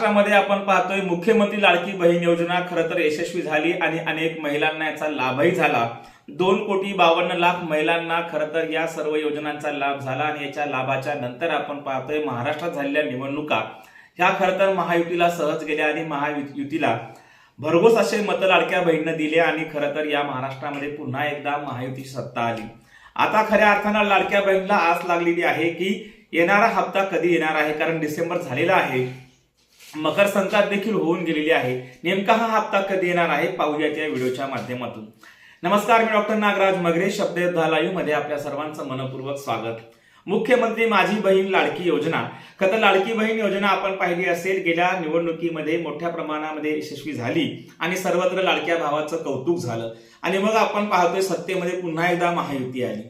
महाराष्ट्रामध्ये आपण पाहतोय मुख्यमंत्री लाडकी बहीण योजना खरं तर यशस्वी झाली आणि अनेक महिलांना याचा लाभही झाला. दोन कोटी बावन्न लाख महिलांना खरं तर या सर्व योजनांचा लाभ झाला आणि याच्या लाभाच्या नंतर आपण पाहतोय महाराष्ट्रात झालेल्या निवडणुका ह्या खरं तर महायुतीला सहज गेल्या आणि महायुतीला भरघोस असे मत लाडक्या बहिणीनं दिले आणि खरं तर या महाराष्ट्रामध्ये पुन्हा एकदा महायुतीची सत्ता आली. आता खऱ्या अर्थानं लाडक्या बहिणीला आस लागलेली आहे की येणारा हप्ता कधी येणार आहे? कारण डिसेंबर झालेला आहे. मकर संक्रांत देखील होऊन गेलेली आहे. नेमका हा हप्ता कधी येणार आहे? पाहूयात या व्हिडिओच्या माध्यमातून. नमस्कार मी डॉक्टर नागराज मगरे शब्द लाईव्हमध्ये आपल्या सर्वांचं मनपूर्वक स्वागत. मुख्यमंत्री माझी बहीण लाडकी योजना. खत लाडकी बहीण योजना आपण पाहिली असेल गेल्या निवडणुकीमध्ये मोठ्या प्रमाणामध्ये यशस्वी झाली आणि सर्वत्र लाडक्या भावाचं कौतुक झालं. आणि मग आपण पाहतोय सत्तेमध्ये पुन्हा एकदा महायुती आली.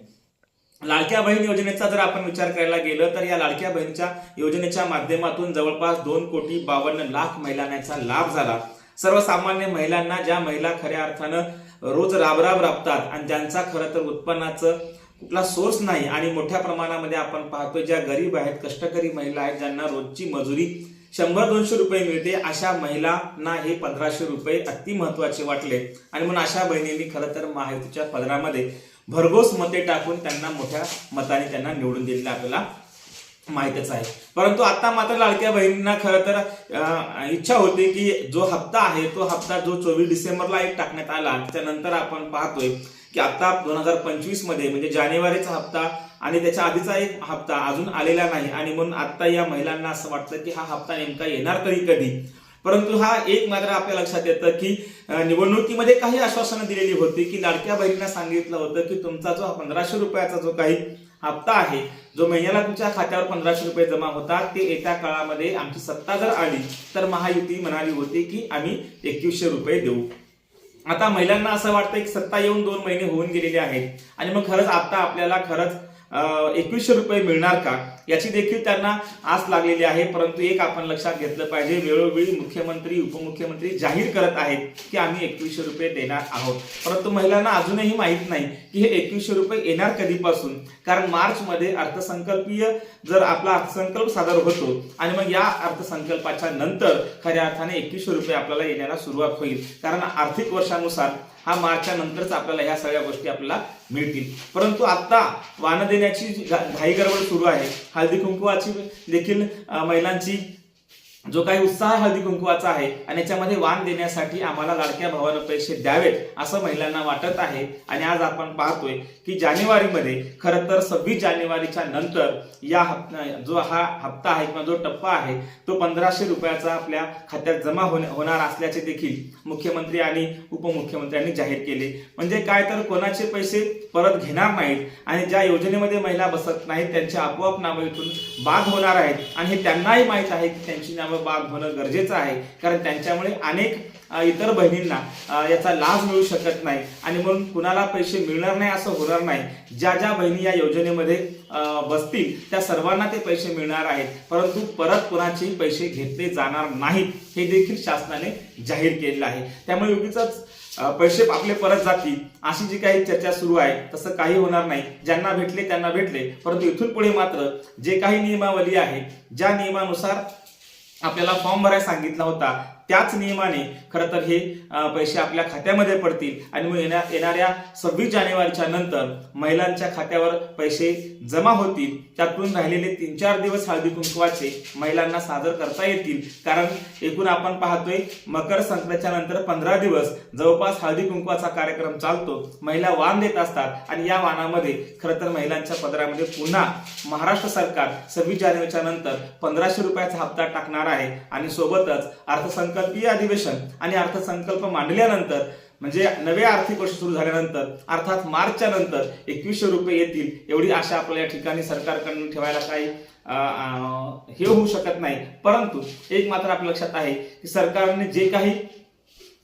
लाडक्या बहीण योजनेचा जर आपण विचार करायला गेलं तर या लाडक्या बहिणीच्या योजनेच्या माध्यमातून जवळपास दोन कोटी बावन्न लाख महिलांना याचा लाभ झाला. सर्वसामान्य महिलांना ज्या महिला खऱ्या अर्थानं रोज राबराब राबतात आणि ज्यांचा खरं तर उत्पन्नाचं कुठला सोर्स नाही आणि मोठ्या प्रमाणामध्ये आपण पाहतोय ज्या गरीब आहेत कष्टकरी महिला आहेत ज्यांना रोजची मजुरी शंभर दोनशे रुपये मिळते अशा महिलांना हे पंधराशे रुपये अति महत्त्वाचे वाटले. आणि म्हणून अशा बहिणींनी खरं तर महायुतीच्या पदरामध्ये भरघोस मते टाकून त्यांना मोठ्या मताने त्यांना निवडून दिलेलं आपल्याला माहितच आहे. परंतु आता मात्र लाडक्या बहिणींना खरं तर इच्छा होती की जो हप्ता आहे तो हप्ता जो चोवीस डिसेंबरला एक टाकण्यात आला त्यानंतर आपण पाहतोय की आता दोन हजार पंचवीसमध्ये म्हणजे जानेवारीचा हप्ता आणि त्याच्या आधीचा एक हप्ता अजून आलेला नाही आणि म्हणून आता या महिलांना असं वाटतं की हा हप्ता नेमका येणार तरी कधी? परंतु हा एक मात्र आपल्या लक्षात येतं की निवडणुकीमध्ये काही आश्वासनं दिलेली होती की लाडक्या बहिणींना सांगितलं होतं की तुमचा जो पंधराशे रुपयाचा जो काही हप्ता आहे जो महिन्याला तुमच्या खात्यावर पंधराशे रुपये जमा होतात ते येत्या काळामध्ये आमची सत्ता जर आली तर महायुती म्हणाली होती की आम्ही एकवीसशे रुपये देऊ. आता महिलांना असं वाटतं की सत्ता येऊन दोन महिने होऊन गेलेले आहेत आणि मग खरंच आता आपल्याला खरंच एकवीसशे रुपये मिळणार का? याची देखील त्यांना आस लागलेली आहे परंतु एक आपण लक्षात घेतलं पाहिजे वेळोवेळी मुख्यमंत्री उपमुख्यमंत्री जाहीर करत आहेत की आम्ही एकवीसशे रुपये देणार आहोत. परंतु महिलांना अजूनही माहीत नाही की हे एकवीसशे रुपये येणार कधीपासून. कारण मार्च मध्ये अर्थसंकल्पीय जर आपला अर्थसंकल्प सादर होतो आणि मग या अर्थसंकल्पाच्या नंतर खऱ्या अर्थाने एकवीसशे रुपये आपल्याला येण्याला सुरुवात होईल. कारण आर्थिक वर्षानुसार हा मार्चच्या नंतरच आपल्याला ह्या सगळ्या गोष्टी आपल्याला मिळतील. परंतु आता वाण देण्याची घाई गडबड सुरू आहे. हळदी कुंकुवाची देखील महिलांची जो काही उत्साह हळदी कुंकुवाचा आहे आणि याच्यामध्ये वाण देण्यासाठी आम्हाला लाडक्या भावानं पैसे द्यावेत असं महिलांना वाटत आहे. आणि आज आपण पाहतोय की जानेवारीमध्ये खरं तर सव्वीस जानेवारीच्या नंतर या हप्ता जो हा हप्ता आहे किंवा जो टप्पा आहे तो पंधराशे रुपयाचा आपल्या खात्यात जमा होणे- होणार असल्याचे देखील मुख्यमंत्री आणि उपमुख्यमंत्र्यांनी जाहीर केले. म्हणजे काय तर कोणाचे पैसे परत घेणार नाहीत आणि ज्या योजनेमध्ये महिला बसत नाहीत त्यांच्या आपोआप नावं इथून बाद होणार आहेत आणि हे त्यांनाही माहीत आहे की त्यांची नावं बाद होणं गरजेचं आहे. कारण त्यांच्यामुळे अनेक इतर बहिणींना याचा लाभ मिळू शकत नाही. आणि म्हणून कुणाला पैसे मिळणार नाही असं होणार नाही. ज्या ज्या बहिणी या योजनेमध्ये बसतील त्या सर्वांना ते पैसे मिळणार आहेत. परंतु परत कुणाचेही पैसे घेतले जाणार नाहीत हे देखील शासनाने जाहीर केलेलं आहे. त्यामुळे उगीच पैसे आपले परत जातील अशी जी काही चर्चा सुरू आहे तसं काही होणार नाही. ज्यांना भेटले त्यांना भेटले. परंतु इथून पुढे मात्र जे काही नियमावली आहे ज्या नियमानुसार आपल्याला फॉर्म भरायला सांगितला होता. त्याच नियमाने खरं तर हे पैसे आपल्या खात्यामध्ये पडतील. आणि मग येण्या येणाऱ्या सव्वीस जानेवारीच्या नंतर महिलांच्या खात्यावर पैसे जमा होतील. त्यातून राहिलेले तीन चार दिवस हळदी कुंकवाचे महिलांना सादर करता येतील. कारण एकूण आपण पाहतोय मकर संक्रांतीच्या नंतर पंधरा दिवस जवळपास हळदी कुंकवाचा कार्यक्रम चालतो. महिला वाण देत असतात. आणि या वाणामध्ये खरं तर महिलांच्या पदरामध्ये पुन्हा महाराष्ट्र सरकार सव्वीस जानेवारीच्या नंतर पंधराशे रुपयाचा हप्ता टाकणार आहे. आणि सोबतच अर्थसंकल्प अर्थसंकल्पीय अधिवेशन आणि अर्थसंकल्प मांडल्यानंतर म्हणजे नवे आर्थिक वर्ष सुरू झाल्यानंतर अर्थात मार्चच्या नंतर एकवीसशे रुपये येतील एवढी आशा आपल्या या ठिकाणी सरकारकडून ठेवायला काही हे होऊ शकत नाही. परंतु एक मात्र आपल्या लक्षात आहे की सरकारने जे काही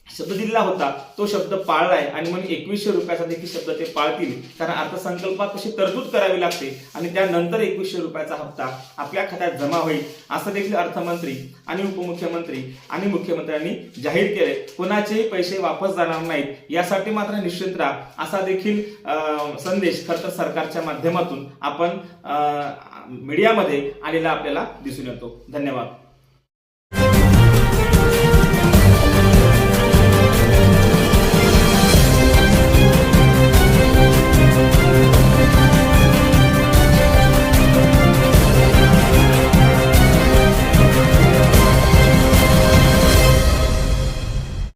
शब्द दिलेला होता तो शब्द पाळलाय आणि म्हणून एकवीसशे रुपयाचा देखील शब्द ते पाळतील. कारण अर्थसंकल्पात कशी तरतूद करावी लागते आणि त्यानंतर एकवीसशे रुपयाचा हप्ता आपल्या खात्यात जमा होईल असं देखील अर्थमंत्री आणि उपमुख्यमंत्री आणि मुख्यमंत्र्यांनी जाहीर केले कोणाचेही पैसे वापस जाणार नाहीत यासाठी मात्र निश्चित राहा असा देखील संदेश खरं तर सरकारच्या माध्यमातून आपण मीडियामध्ये आलेला आपल्याला दिसून येतो. धन्यवाद.